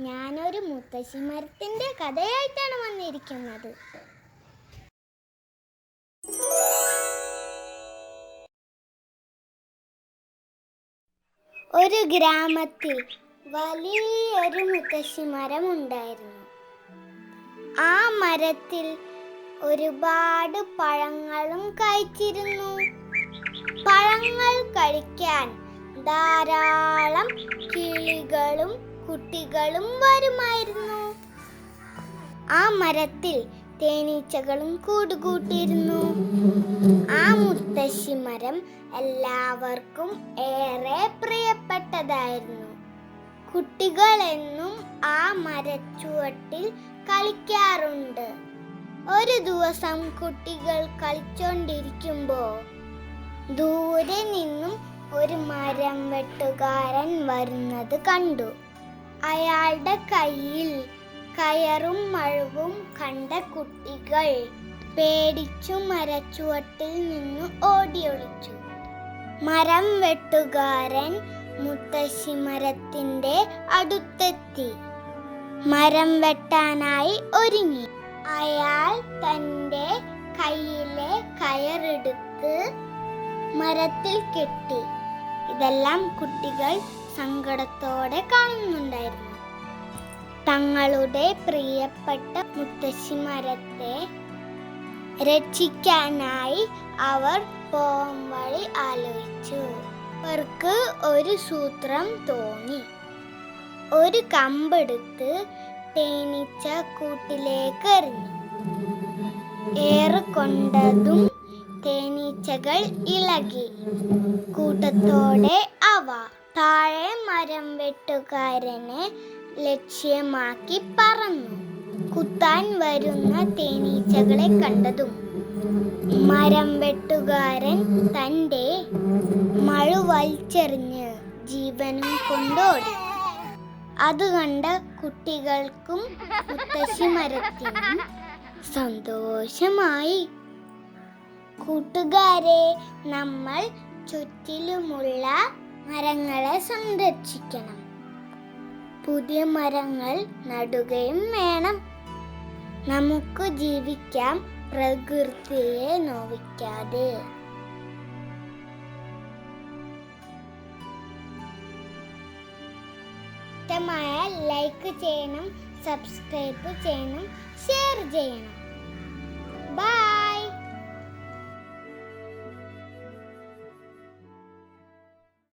ഞാനൊരു മുത്തശ്ശി മരത്തിന്റെ കഥയായിട്ടാണ് വന്നിരിക്കുന്നത്. ഒരു ഗ്രാമത്തിൽ വലിയൊരു മുത്തശ്ശി മരം ഉണ്ടായിരുന്നു ആ മരത്തിൽ ഒരുപാട് പഴങ്ങളും കഴിച്ചിരുന്നു പഴങ്ങൾ കഴിക്കാൻ ധാരാളം കിളികളും കുട്ടികളും വരുമായിരുന്നു. ആ മരത്തിൽ തേനീച്ചകളും കൂടുകൂട്ടിയിരുന്നു. ആ മുത്തശ്ശി മരം എല്ലാവർക്കും ഏറെ പ്രിയപ്പെട്ടതായിരുന്നു. കുട്ടികൾ എന്നും ആ മരച്ചുവട്ടിൽ കളിക്കാറുണ്ട്. ഒരു ദിവസം കുട്ടികൾ കളിച്ചോണ്ടിരിക്കുമ്പോ ദൂരെ നിന്നും ഒരു മരം വെട്ടുകാരൻ വരുന്നത് കണ്ടു. അയാളുടെ കയ്യിൽ കയറും മഴവും കണ്ട കുട്ടികൾ പേടിച്ചു മരച്ചുവട്ടിൽ നിന്നു ഓടിയൊളിച്ചു. മരം വെട്ടുകാരൻ മുത്തശ്ശി മരത്തിന്റെ അടുത്തെത്തി. മരം വെട്ടാനായി ഒരുങ്ങി. അയാൾ തന്റെ കയ്യിലെ കയറെടുത്ത് മരത്തിൽ കെട്ടി. ഇതെല്ലാം കുട്ടികൾ സങ്കടത്തോടെ കാണുന്നുണ്ടായിരുന്നു. തങ്ങളുടെ പ്രിയപ്പെട്ട മുത്തശ്ശി മരത്തെ രക്ഷിക്കാനായി അവർ പോം വഴി ആലോചിച്ചു. അവർക്ക് ഒരു സൂത്രം തോന്നി. ഒരു കമ്പെടുത്ത് തേനീച്ച കൂട്ടിലേക്ക് എറിഞ്ഞു ഏറുകൊണ്ടതും തേനീച്ചകൾ ഇളകി. കൂട്ടത്തോടെ അവ താഴെ മരം വെട്ടുകാരനെ ലക്ഷ്യമാക്കി പറന്നു. കുത്താൻ വരുന്ന തേനീച്ചകളെ കണ്ടതും മരം വെട്ടുകാരൻ തന്റെ മഴ വലിച്ചെറിഞ്ഞ് ജീവനും കൊണ്ടോടി. അത് കണ്ട കുട്ടികൾക്കും മുത്തശ്ശി മരത്തിനും സന്തോഷമായി. കൂട്ടുകാരെ നമ്മൾ ചുറ്റിലുമുള്ള മരങ്ങളെ സംരക്ഷിക്കണം. പുതിയ മരങ്ങൾ നടുകയും വേണം. നമുക്ക് ജീവിക്കാം പ്രകൃതിയെ നോവിക്കാതെ. ഇഷ്ടമായ ലൈക്ക് ചെയ്യണം സബ്സ്ക്രൈബ് ചെയ്യണം ഷെയർ ചെയ്യണം.